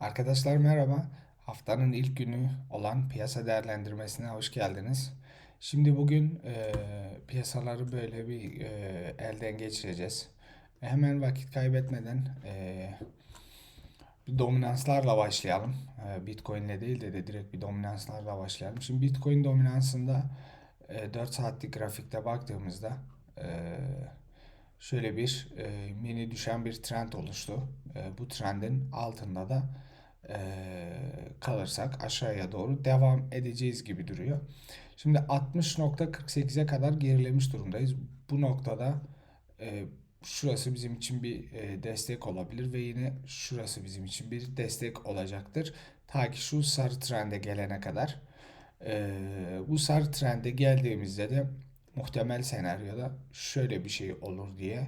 Arkadaşlar merhaba. Haftanın ilk günü olan piyasa değerlendirmesine hoş geldiniz. Şimdi bugün e, piyasaları böyle bir e, elden geçireceğiz. Hemen vakit kaybetmeden e, bir dominanslarla başlayalım. E, Bitcoin'le değil de, de direkt bir dominanslarla başlayalım. Şimdi Bitcoin dominansında e, 4 saatlik grafikte baktığımızda e, şöyle bir e, mini düşen bir trend oluştu. E, bu trendin altında da kalırsak aşağıya doğru devam edeceğiz gibi duruyor. Şimdi 60.48'e kadar gerilemiş durumdayız. Bu noktada e, şurası bizim için bir e, destek olabilir ve yine şurası bizim için bir destek olacaktır. Ta ki şu sarı trende gelene kadar. E, bu sarı trende geldiğimizde de muhtemel senaryoda şöyle bir şey olur diye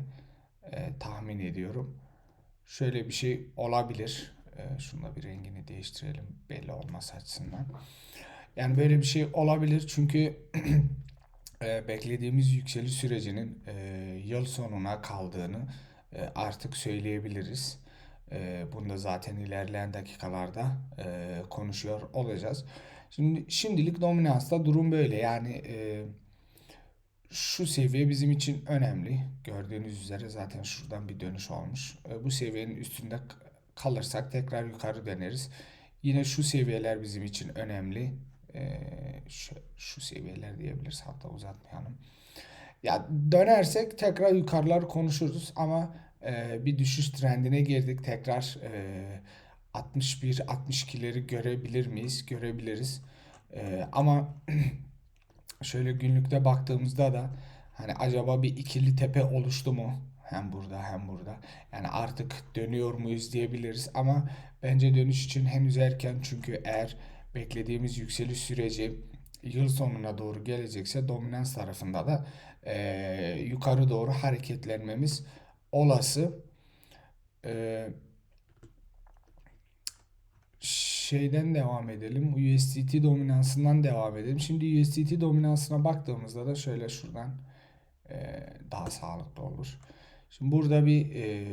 e, tahmin ediyorum. Şöyle bir şey olabilir. E, şunla bir rengini değiştirelim belli olması açısından. Yani böyle bir şey olabilir çünkü e, beklediğimiz yükseliş sürecinin e, yıl sonuna kaldığını e, artık söyleyebiliriz. E, bunu da zaten ilerleyen dakikalarda e, konuşuyor olacağız. Şimdi şimdilik dominansta durum böyle. Yani şu seviye bizim için önemli. Gördüğünüz üzere zaten şuradan bir dönüş olmuş. Bu seviyenin üstünde kalırsak tekrar yukarı döneriz. Yine şu seviyeler bizim için önemli. E, şu, şu seviyeler diyebiliriz hatta uzatmayalım. Ya dönersek tekrar yukarılar konuşuruz ama e, bir düşüş trendine girdik. Tekrar e, 61-62'leri görebilir miyiz? Görebiliriz. E, ama şöyle günlükte baktığımızda da hani acaba bir ikili tepe oluştu mu? Hem burada hem burada. Yani artık dönüyor muyuz diyebiliriz ama bence dönüş için henüz erken çünkü eğer beklediğimiz yükseliş süreci yıl sonuna doğru gelecekse dominans tarafında da e, yukarı doğru hareketlenmemiz olası. E, şeyden devam edelim. USDT dominansından devam edelim. Şimdi USDT dominansına baktığımızda da şöyle şuradan e, daha sağlıklı olur. Şimdi burada bir e,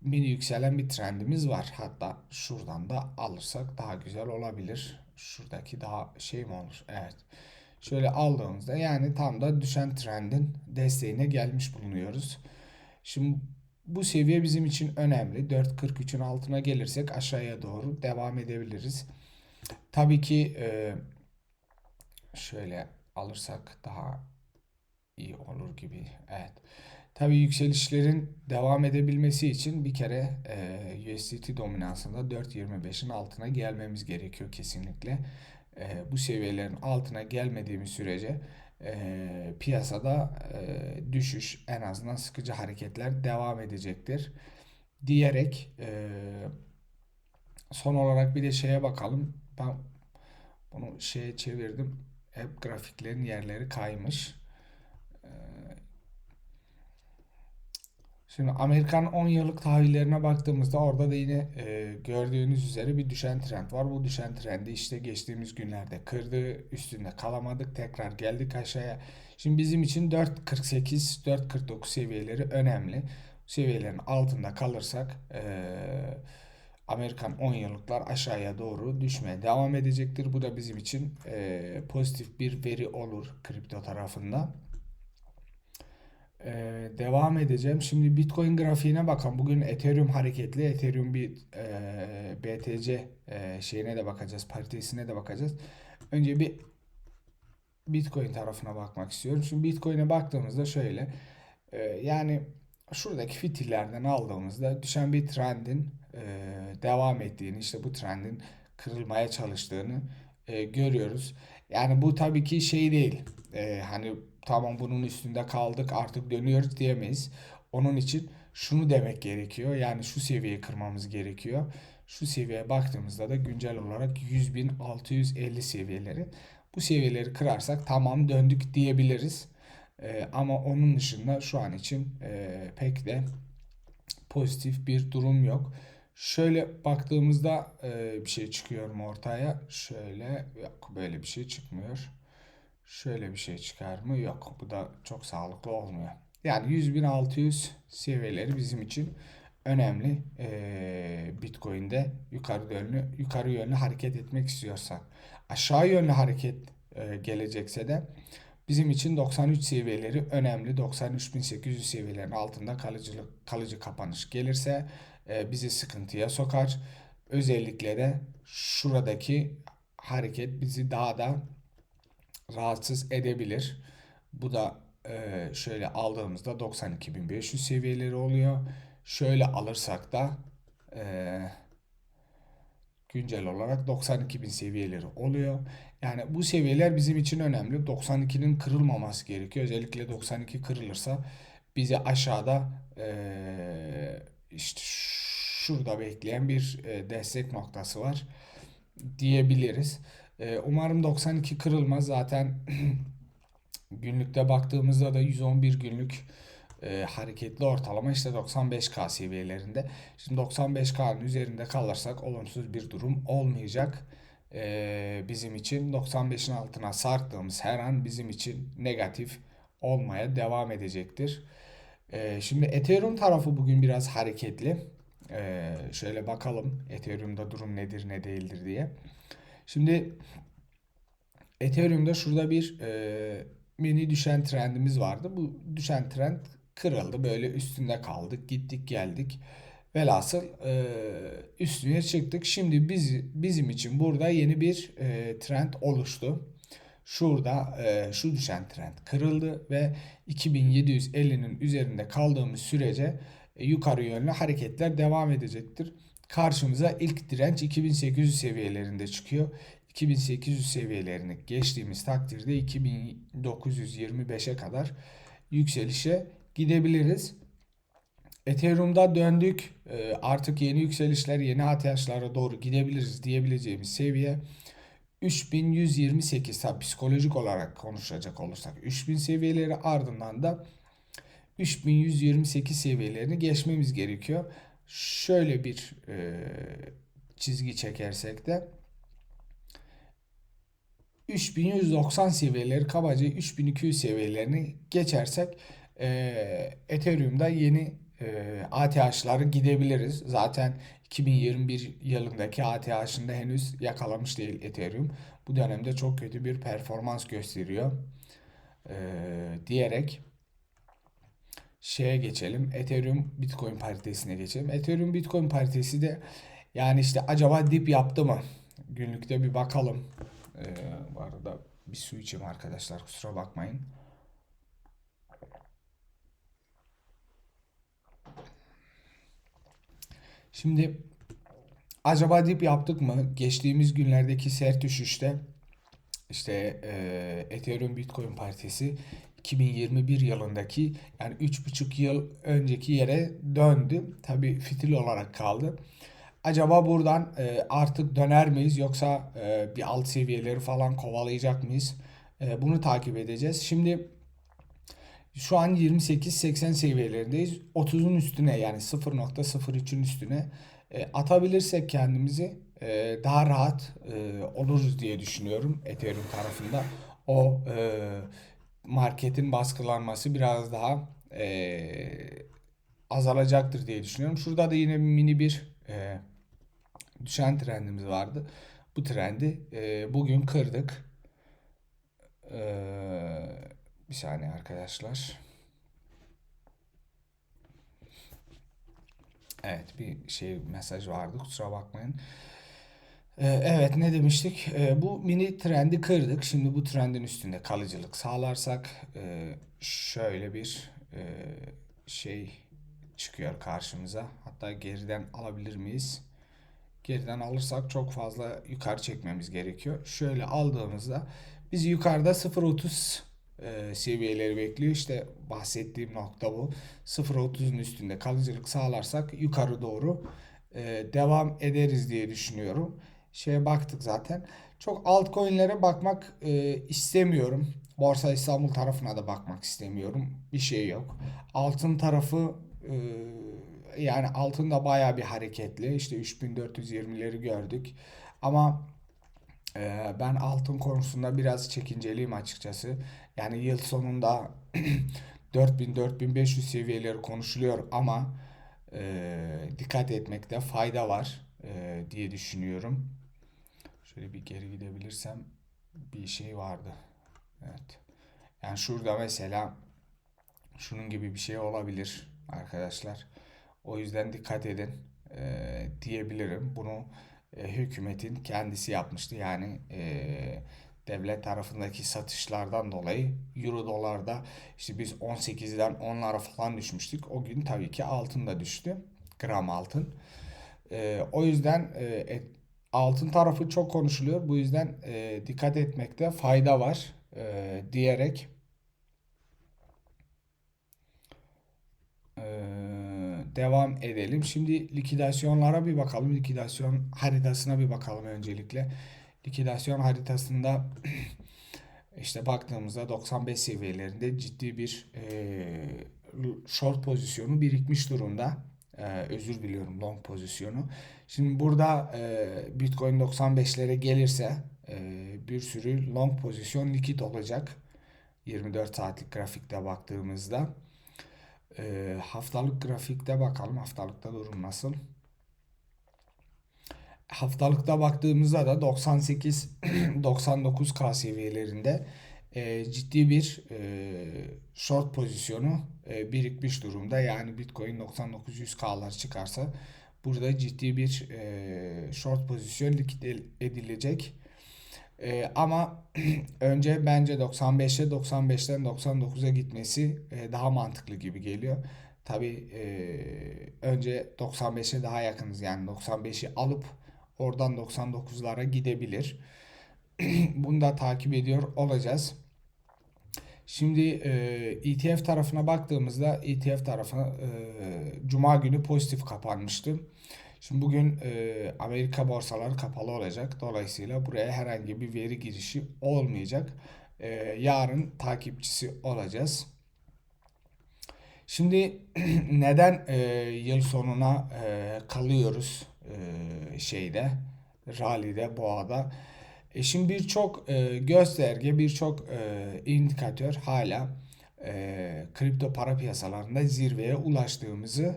mini yükselen bir trendimiz var. Hatta şuradan da alırsak daha güzel olabilir. Şuradaki daha şey mi olur? Evet. Şöyle aldığımızda yani tam da düşen trendin desteğine gelmiş bulunuyoruz. Şimdi bu seviye bizim için önemli. 4.43'ün altına gelirsek aşağıya doğru devam edebiliriz. Tabii ki e, şöyle alırsak daha iyi olur gibi. Evet. Tabii yükselişlerin devam edebilmesi için bir kere e, USDT dominansında 4.25'in altına gelmemiz gerekiyor kesinlikle. E, bu seviyelerin altına gelmediğimiz sürece e, piyasada e, düşüş en azından sıkıcı hareketler devam edecektir diyerek e, son olarak bir de şeye bakalım. Ben bunu şeye çevirdim. Hep grafiklerin yerleri kaymış. Şimdi Amerikan 10 yıllık tahvillerine baktığımızda orada da yine e, gördüğünüz üzere bir düşen trend var. Bu düşen trendi işte geçtiğimiz günlerde kırdı, üstünde kalamadık, tekrar geldik aşağıya. Şimdi bizim için 4.48, 4.49 seviyeleri önemli. Bu seviyelerin altında kalırsak e, Amerikan 10 yıllıklar aşağıya doğru düşmeye devam edecektir. Bu da bizim için e, pozitif bir veri olur kripto tarafında. Ee, devam edeceğim. Şimdi Bitcoin grafiğine bakalım. Bugün Ethereum hareketli. Ethereum bir e, BTC e, şeyine de bakacağız. Paritesine de bakacağız. Önce bir Bitcoin tarafına bakmak istiyorum. Şimdi Bitcoin'e baktığımızda şöyle. E, yani şuradaki fitillerden aldığımızda düşen bir trendin e, devam ettiğini, işte bu trendin kırılmaya çalıştığını e, görüyoruz. Yani bu tabii ki şey değil. E, hani tamam bunun üstünde kaldık artık dönüyoruz diyemeyiz. Onun için şunu demek gerekiyor. Yani şu seviyeyi kırmamız gerekiyor. Şu seviyeye baktığımızda da güncel olarak 100.650 seviyeleri. Bu seviyeleri kırarsak tamam döndük diyebiliriz. Ee, ama onun dışında şu an için e, pek de pozitif bir durum yok. Şöyle baktığımızda e, bir şey çıkıyor mu ortaya? Şöyle yok böyle bir şey çıkmıyor. Şöyle bir şey çıkar mı? Yok. Bu da çok sağlıklı olmuyor. Yani 100.600 seviyeleri bizim için önemli e, Bitcoin'de yukarı yönlü yukarı yönlü hareket etmek istiyorsa. Aşağı yönlü hareket e, gelecekse de bizim için 93 seviyeleri önemli. 93.800 seviyelerin altında kalıcılık kalıcı kapanış gelirse e, bizi sıkıntıya sokar. Özellikle de şuradaki hareket bizi daha da rahatsız edebilir. Bu da e, şöyle aldığımızda 92.500 seviyeleri oluyor. Şöyle alırsak da e, güncel olarak 92.000 seviyeleri oluyor. Yani bu seviyeler bizim için önemli. 92'nin kırılmaması gerekiyor. Özellikle 92 kırılırsa bizi aşağıda e, işte şurada bekleyen bir e, destek noktası var diyebiliriz. E, umarım 92 kırılmaz. Zaten günlükte baktığımızda da 111 günlük e, hareketli ortalama işte 95K seviyelerinde. Şimdi 95K'nın üzerinde kalırsak olumsuz bir durum olmayacak. E, bizim için 95'in altına sarktığımız her an bizim için negatif olmaya devam edecektir. E, şimdi Ethereum tarafı bugün biraz hareketli. Şöyle bakalım Ethereum'da durum nedir ne değildir diye. Şimdi Ethereum'da şurada bir e, mini düşen trendimiz vardı. Bu düşen trend kırıldı. Böyle üstünde kaldık. Gittik geldik. Velhasıl e, üstüne çıktık. Şimdi biz, bizim için burada yeni bir e, trend oluştu. Şurada e, şu düşen trend kırıldı ve 2750'nin üzerinde kaldığımız sürece e, yukarı yönlü hareketler devam edecektir. Karşımıza ilk direnç 2800 seviyelerinde çıkıyor. 2800 seviyelerini geçtiğimiz takdirde 2925'e kadar yükselişe gidebiliriz. Ethereum'da döndük. Ee, artık yeni yükselişler, yeni ATH'lara doğru gidebiliriz diyebileceğimiz seviye 3128 tabi psikolojik olarak konuşacak olursak 3000 seviyeleri ardından da 3128 seviyelerini geçmemiz gerekiyor. Şöyle bir e, çizgi çekersek de 3190 seviyeleri kabaca 3200 seviyelerini geçersek e, Ethereum'da yeni e, ATH'ları gidebiliriz. Zaten 2021 yılındaki ATH'ını henüz yakalamış değil Ethereum. Bu dönemde çok kötü bir performans gösteriyor. E, diyerek şeye geçelim. Ethereum Bitcoin paritesine geçelim. Ethereum Bitcoin paritesi de yani işte acaba dip yaptı mı? Günlükte bir bakalım. Ee, bu arada bir su içeyim arkadaşlar kusura bakmayın. Şimdi acaba dip yaptık mı? Geçtiğimiz günlerdeki sert düşüşte işte e, Ethereum Bitcoin partisi 2021 yılındaki yani 3,5 yıl önceki yere döndü. Tabi fitil olarak kaldı. Acaba buradan e, artık döner miyiz yoksa e, bir alt seviyeleri falan kovalayacak mıyız? E, bunu takip edeceğiz. Şimdi şu an 28-80 seviyelerindeyiz. 30'un üstüne yani 0.03'ün üstüne e, atabilirsek kendimizi e, daha rahat e, oluruz diye düşünüyorum Ethereum tarafında. O e, marketin baskılanması biraz daha e, azalacaktır diye düşünüyorum. Şurada da yine mini bir e, düşen trendimiz vardı. Bu trendi e, bugün kırdık. E, bir saniye arkadaşlar. Evet bir şey mesaj vardı kusura bakmayın. Ee, evet ne demiştik? Ee, bu mini trendi kırdık. Şimdi bu trendin üstünde kalıcılık sağlarsak e, şöyle bir e, şey çıkıyor karşımıza. Hatta geriden alabilir miyiz? Geriden alırsak çok fazla yukarı çekmemiz gerekiyor. Şöyle aldığımızda biz yukarıda 0.30 e, seviyeleri bekliyor. İşte bahsettiğim nokta bu. 0.30'un üstünde kalıcılık sağlarsak yukarı doğru devam ederiz diye düşünüyorum. Şeye baktık zaten. Çok altcoin'lere bakmak e, istemiyorum. Borsa İstanbul tarafına da bakmak istemiyorum. Bir şey yok. Altın tarafı e, yani altında baya bir hareketli. İşte 3420'leri gördük. Ama e, ben altın konusunda biraz çekinceliyim açıkçası. Yani yıl sonunda 4000-4500 seviyeleri konuşuluyor ama e, dikkat etmekte fayda var e, diye düşünüyorum. Şöyle bir geri gidebilirsem bir şey vardı. Evet. Yani şurada mesela şunun gibi bir şey olabilir arkadaşlar. O yüzden dikkat edin e, diyebilirim. Bunu e, hükümetin kendisi yapmıştı. Yani e, devlet tarafındaki satışlardan dolayı euro dolarda işte biz 18'den 10'lara falan düşmüştük. O gün tabii ki altın da düştü. Gram altın. E, o yüzden e, altın tarafı çok konuşuluyor. Bu yüzden e, dikkat etmekte fayda var e, diyerek e, devam edelim. Şimdi likidasyonlara bir bakalım. Likidasyon haritasına bir bakalım öncelikle. Likidasyon haritasında işte baktığımızda 95 seviyelerinde ciddi bir e, short pozisyonu birikmiş durumda. E, özür diliyorum long pozisyonu. Şimdi burada e, Bitcoin 95'lere gelirse e, bir sürü long pozisyon likit olacak. 24 saatlik grafikte baktığımızda. E, haftalık grafikte bakalım. Haftalıkta durum nasıl? Haftalıkta baktığımızda da 98-99K seviyelerinde e, ciddi bir e, short pozisyonu e, birikmiş durumda. Yani Bitcoin 99-100K'lar çıkarsa burada ciddi bir e, short pozisyon likit edilecek. E, ama önce bence 95'e 95'ten 99'a gitmesi e, daha mantıklı gibi geliyor. Tabi e, önce 95'e daha yakınız yani 95'i alıp oradan 99'lara gidebilir. Bunu da takip ediyor olacağız. Şimdi e, ETF tarafına baktığımızda ETF tarafı e, Cuma günü pozitif kapanmıştı. Şimdi bugün e, Amerika borsaları kapalı olacak. Dolayısıyla buraya herhangi bir veri girişi olmayacak. E, yarın takipçisi olacağız. Şimdi neden e, yıl sonuna e, kalıyoruz e, şeyde, rallide, boğada? E şimdi birçok e, gösterge, birçok e, indikatör hala e, kripto para piyasalarında zirveye ulaştığımızı,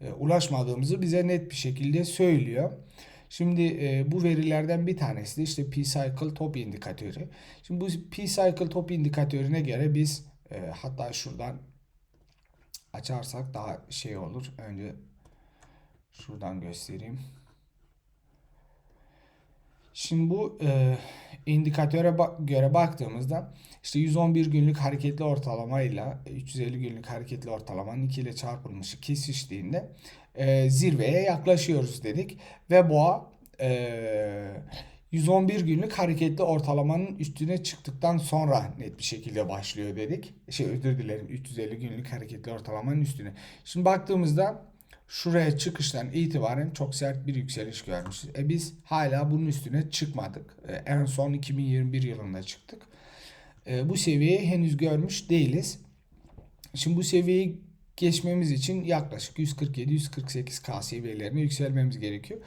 e, ulaşmadığımızı bize net bir şekilde söylüyor. Şimdi e, bu verilerden bir tanesi de işte P-Cycle Top indikatörü. Şimdi bu P-Cycle Top indikatörüne göre biz e, hatta şuradan açarsak daha şey olur. Önce şuradan göstereyim. Şimdi bu e, indikatöre ba göre baktığımızda işte 111 günlük hareketli ortalama ile 350 günlük hareketli ortalamanın 2 ile çarpılmışı kesiştiğinde e, zirveye yaklaşıyoruz dedik. Ve boğa e, 111 günlük hareketli ortalamanın üstüne çıktıktan sonra net bir şekilde başlıyor dedik. Şey özür dilerim 350 günlük hareketli ortalamanın üstüne. Şimdi baktığımızda şuraya çıkıştan itibaren çok sert bir yükseliş görmüşüz. E biz hala bunun üstüne çıkmadık. E, en son 2021 yılında çıktık. E, bu seviyeyi henüz görmüş değiliz. Şimdi bu seviyeyi geçmemiz için yaklaşık 147-148K seviyelerine yükselmemiz gerekiyor.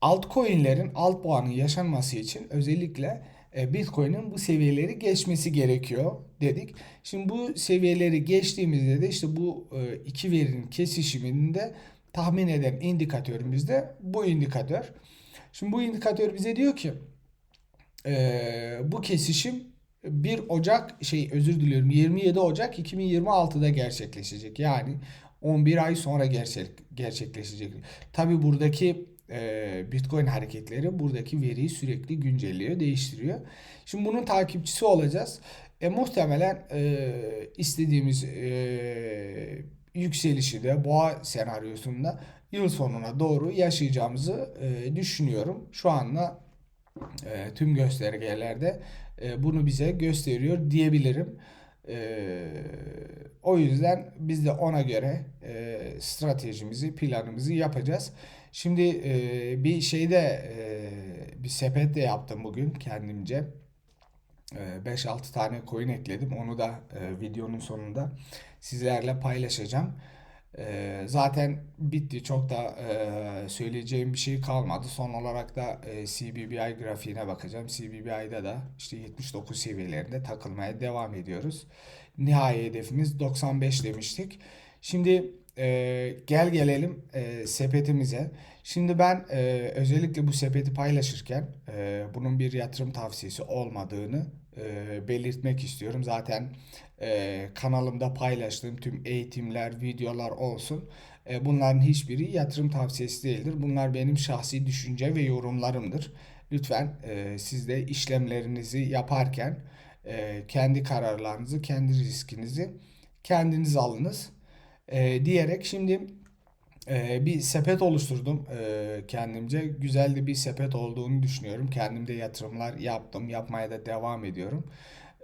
Altcoin'lerin alt puanı yaşanması için özellikle Bitcoin'in bu seviyeleri geçmesi gerekiyor dedik. Şimdi bu seviyeleri geçtiğimizde de işte bu e, iki verinin kesişiminde tahmin eden indikatörümüz de bu indikatör. Şimdi bu indikatör bize diyor ki e, bu kesişim 1 Ocak şey özür diliyorum 27 Ocak 2026'da gerçekleşecek. Yani 11 ay sonra gerçek, gerçekleşecek. Tabi buradaki Bitcoin hareketleri buradaki veriyi sürekli güncelliyor, değiştiriyor. Şimdi bunun takipçisi olacağız. E, muhtemelen e, istediğimiz e, yükselişi de boğa senaryosunda yıl sonuna doğru yaşayacağımızı e, düşünüyorum. Şu anda e, tüm göstergelerde e, bunu bize gösteriyor diyebilirim. E, o yüzden biz de ona göre e, stratejimizi, planımızı yapacağız. Şimdi e, bir şeyde e, bir sepet de yaptım bugün kendimce. 5-6 tane coin ekledim. Onu da e, videonun sonunda sizlerle paylaşacağım. E, zaten bitti. Çok da e, söyleyeceğim bir şey kalmadı. Son olarak da e, CBBI grafiğine bakacağım. CBBI'da da işte 79 seviyelerinde takılmaya devam ediyoruz. Nihai hedefimiz 95 demiştik. Şimdi e, gel gelelim e, sepetimize. Şimdi ben e, özellikle bu sepeti paylaşırken e, bunun bir yatırım tavsiyesi olmadığını e, belirtmek istiyorum. Zaten e, kanalımda paylaştığım tüm eğitimler, videolar olsun. E, bunların hiçbiri yatırım tavsiyesi değildir. Bunlar benim şahsi düşünce ve yorumlarımdır. Lütfen e, siz de işlemlerinizi yaparken e, kendi kararlarınızı, kendi riskinizi kendiniz alınız e, diyerek şimdi e, bir sepet oluşturdum e, kendimce. Güzel de bir sepet olduğunu düşünüyorum. Kendimde yatırımlar yaptım, yapmaya da devam ediyorum.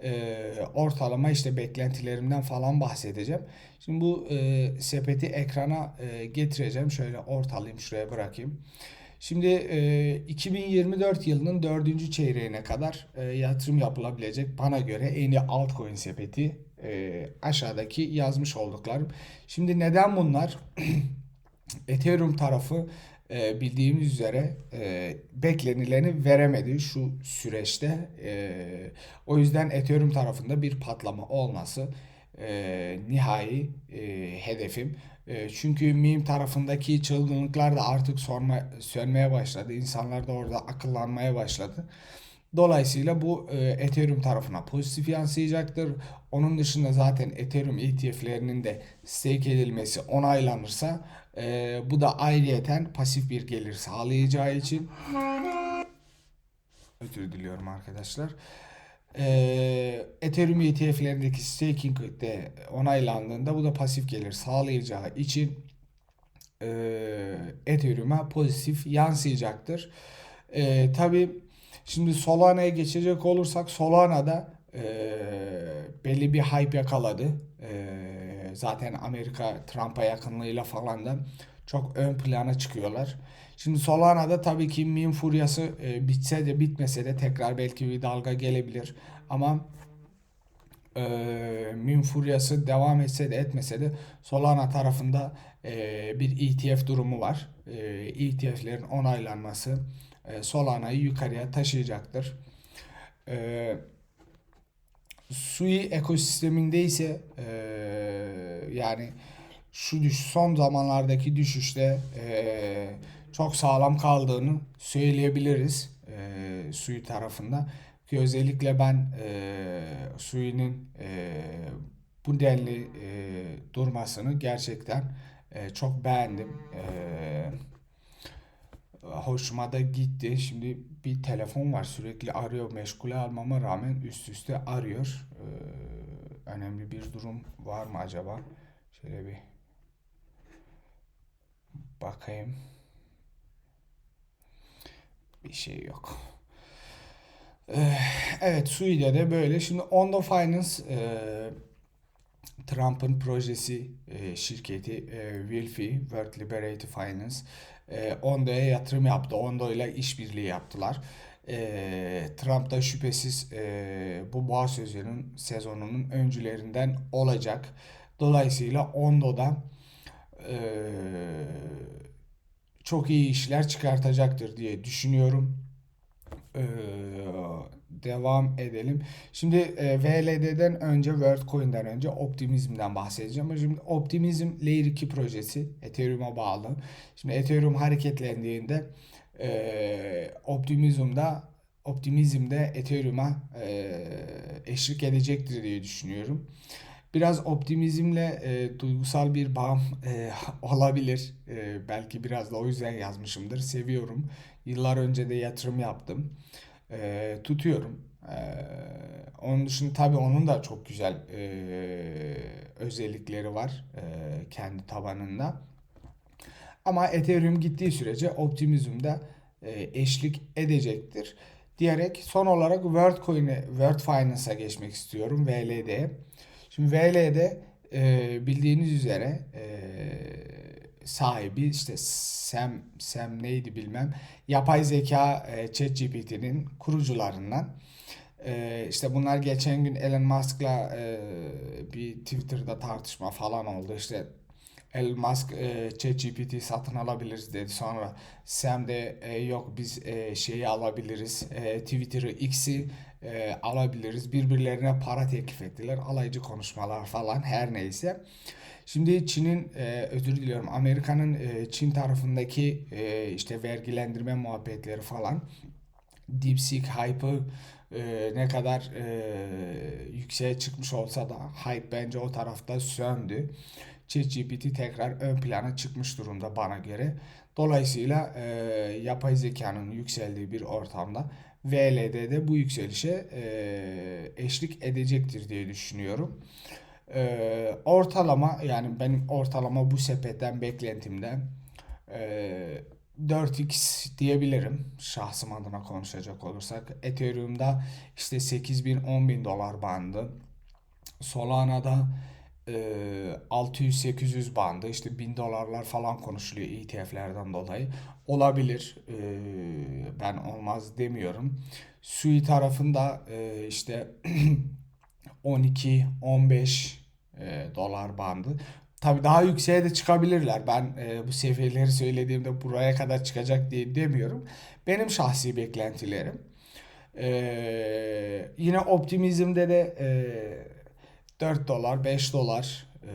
E, ortalama işte beklentilerimden falan bahsedeceğim. Şimdi bu e, sepeti ekrana e, getireceğim. Şöyle ortalayayım, şuraya bırakayım. Şimdi e, 2024 yılının dördüncü çeyreğine kadar e, yatırım yapılabilecek bana göre en iyi altcoin sepeti e, aşağıdaki yazmış olduklarım. Şimdi neden bunlar? Ethereum tarafı e, bildiğimiz üzere e, beklenileni veremedi şu süreçte. E, o yüzden Ethereum tarafında bir patlama olması e, nihai e, hedefim. E, çünkü meme tarafındaki çılgınlıklar da artık sorma, sönmeye başladı. İnsanlar da orada akıllanmaya başladı. Dolayısıyla bu e, Ethereum tarafına pozitif yansıyacaktır. Onun dışında zaten Ethereum ETF'lerinin de stake edilmesi onaylanırsa e, bu da ayrıyeten pasif bir gelir sağlayacağı için özür diliyorum arkadaşlar. E, Ethereum ETF'lerindeki staking de onaylandığında bu da pasif gelir sağlayacağı için e, Ethereum'a pozitif yansıyacaktır. E, Tabi şimdi Solana'ya geçecek olursak Solana'da e, belli bir hype yakaladı. E, zaten Amerika Trump'a yakınlığıyla falan da çok ön plana çıkıyorlar. Şimdi Solana'da tabii ki meme furyası e, bitse de bitmese de tekrar belki bir dalga gelebilir. Ama e, meme furyası devam etse de etmese de Solana tarafında e, bir ETF durumu var. E, ETF'lerin onaylanması e, Solana'yı yukarıya taşıyacaktır. E, Sui ekosisteminde ise e, yani şu düş son zamanlardaki düşüşte e, çok sağlam kaldığını söyleyebiliriz e, Sui tarafında. Ki özellikle ben e, Sui'nin e, bu denli e, durmasını gerçekten e, çok beğendim. E, hoşuma da gitti. Şimdi bir telefon var sürekli arıyor. Meşgule almama rağmen üst üste arıyor. Ee, önemli bir durum var mı acaba? Şöyle bir bakayım. Bir şey yok. Ee, evet Suide'de böyle. Şimdi Ondo Finance e, Trump'ın projesi e, şirketi e, Wilfi, World Liberated Finance e, yatırım yaptı. Ondo ile işbirliği yaptılar. E, Trump da şüphesiz e, bu boğa sözünün sezonunun öncülerinden olacak. Dolayısıyla Ondo'da e, çok iyi işler çıkartacaktır diye düşünüyorum. E, devam edelim. Şimdi e, VLD'den önce WorldCoin'den önce Optimizm'den bahsedeceğim. Şimdi Optimizm Layer 2 projesi Ethereum'a bağlı. Şimdi Ethereum hareketlendiğinde e, Optimizm'da Optimizm'de Ethereum'a e, eşlik edecektir diye düşünüyorum. Biraz optimizmle e, duygusal bir bağım e, olabilir. E, belki biraz da o yüzden yazmışımdır. Seviyorum. Yıllar önce de yatırım yaptım e, tutuyorum. E, onun dışında tabii onun da çok güzel e, özellikleri var e, kendi tabanında. Ama Ethereum gittiği sürece Optimism de e, eşlik edecektir. Diyerek son olarak WorldCoin'e, World Finance'a geçmek istiyorum. VLD. Şimdi VLD e, bildiğiniz üzere e, sahibi işte Sam Sam neydi bilmem yapay zeka e, ChatGPT'nin kurucularından. E, işte bunlar geçen gün Elon Musk'la e, bir Twitter'da tartışma falan oldu. İşte Elon Musk e, ChatGPT satın alabiliriz dedi. Sonra Sam de e, yok biz e, şeyi alabiliriz. E, Twitter'ı X'i e, alabiliriz. Birbirlerine para teklif ettiler. Alaycı konuşmalar falan her neyse. Şimdi Çin'in e, özür diliyorum Amerika'nın e, Çin tarafındaki e, işte vergilendirme muhabbetleri falan DeepSeek hype'ı e, ne kadar e, yükseğe çıkmış olsa da hype bence o tarafta söndü. ChatGPT tekrar ön plana çıkmış durumda bana göre. Dolayısıyla e, yapay zekanın yükseldiği bir ortamda VLD'de bu yükselişe e, eşlik edecektir diye düşünüyorum. E, ortalama yani benim ortalama bu sepetten beklentimde e, 4x diyebilirim şahsım adına konuşacak olursak. Ethereum'da işte 8000-10000 dolar bandı. Solana'da e, 600-800 bandı işte 1000 dolarlar falan konuşuluyor ETF'lerden dolayı. Olabilir. E, ben olmaz demiyorum. Sui tarafında e, işte 12-15 e, dolar bandı. Tabii daha yükseğe de çıkabilirler. Ben e, bu seviyeleri söylediğimde buraya kadar çıkacak diye demiyorum. Benim şahsi beklentilerim. E, yine optimizmde de e, 4 dolar, 5 dolar e,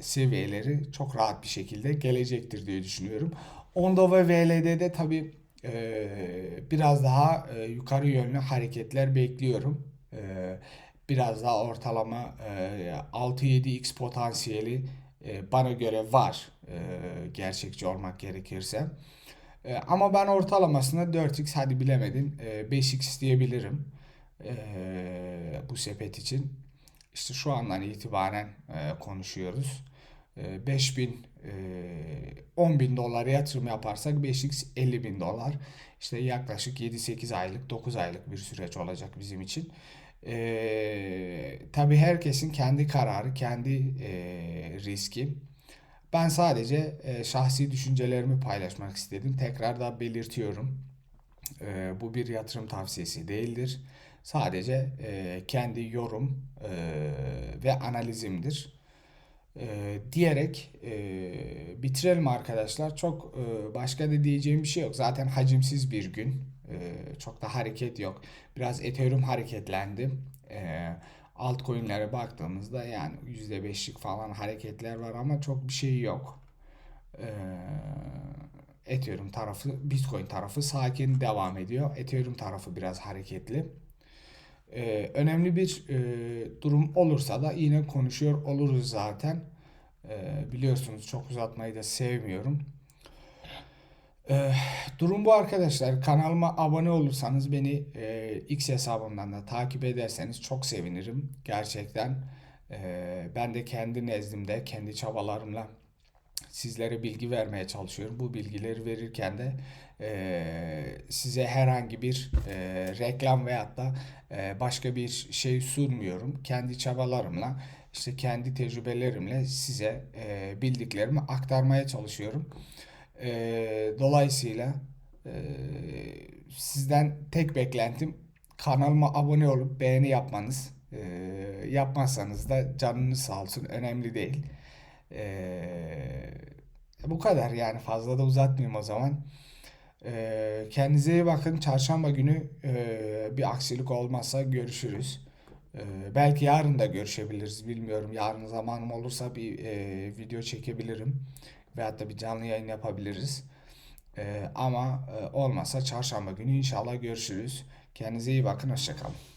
seviyeleri çok rahat bir şekilde gelecektir diye düşünüyorum. Onda ve VLD'de tabii e, biraz daha e, yukarı yönlü hareketler bekliyorum. E, biraz daha ortalama e, 6-7x potansiyeli e, bana göre var e, gerçekçi olmak gerekirse. E, ama ben ortalamasına 4x hadi bilemedin e, 5x diyebilirim e, bu sepet için. İşte şu andan itibaren e, konuşuyoruz. E, 5000 e, 10 bin dolara yatırım yaparsak 5x 50 bin dolar. İşte yaklaşık 7-8 aylık 9 aylık bir süreç olacak bizim için. E, tabii herkesin kendi kararı, kendi e, riski. Ben sadece e, şahsi düşüncelerimi paylaşmak istedim. Tekrar da belirtiyorum. E, bu bir yatırım tavsiyesi değildir. Sadece e, kendi yorum e, ve analizimdir. E, diyerek e, bitirelim arkadaşlar. Çok e, başka da diyeceğim bir şey yok. Zaten hacimsiz bir gün. E, çok da hareket yok. Biraz Ethereum hareketlendi. E, altcoin'lere baktığımızda yani %5'lik falan hareketler var ama çok bir şey yok. E, Ethereum tarafı, Bitcoin tarafı sakin devam ediyor. Ethereum tarafı biraz hareketli. Ee, önemli bir e, durum olursa da yine konuşuyor oluruz zaten. Ee, biliyorsunuz çok uzatmayı da sevmiyorum. Ee, durum bu arkadaşlar. Kanalıma abone olursanız beni e, X hesabımdan da takip ederseniz çok sevinirim. Gerçekten e, ben de kendi nezdimde, kendi çabalarımla sizlere bilgi vermeye çalışıyorum. Bu bilgileri verirken de e, size herhangi bir e, reklam veyahut da e, başka bir şey sunmuyorum. Kendi çabalarımla, işte kendi tecrübelerimle size e, bildiklerimi aktarmaya çalışıyorum. E, dolayısıyla e, sizden tek beklentim kanalıma abone olup beğeni yapmanız. E, yapmazsanız da canınız sağ olsun önemli değil. Ee, bu kadar yani fazla da uzatmayayım o zaman. Ee, kendinize iyi bakın. Çarşamba günü e, bir aksilik olmazsa görüşürüz. Ee, belki yarın da görüşebiliriz. Bilmiyorum. Yarın zamanım olursa bir e, video çekebilirim. Veyahut da bir canlı yayın yapabiliriz. Ee, ama e, olmazsa çarşamba günü inşallah görüşürüz. Kendinize iyi bakın. Hoşçakalın.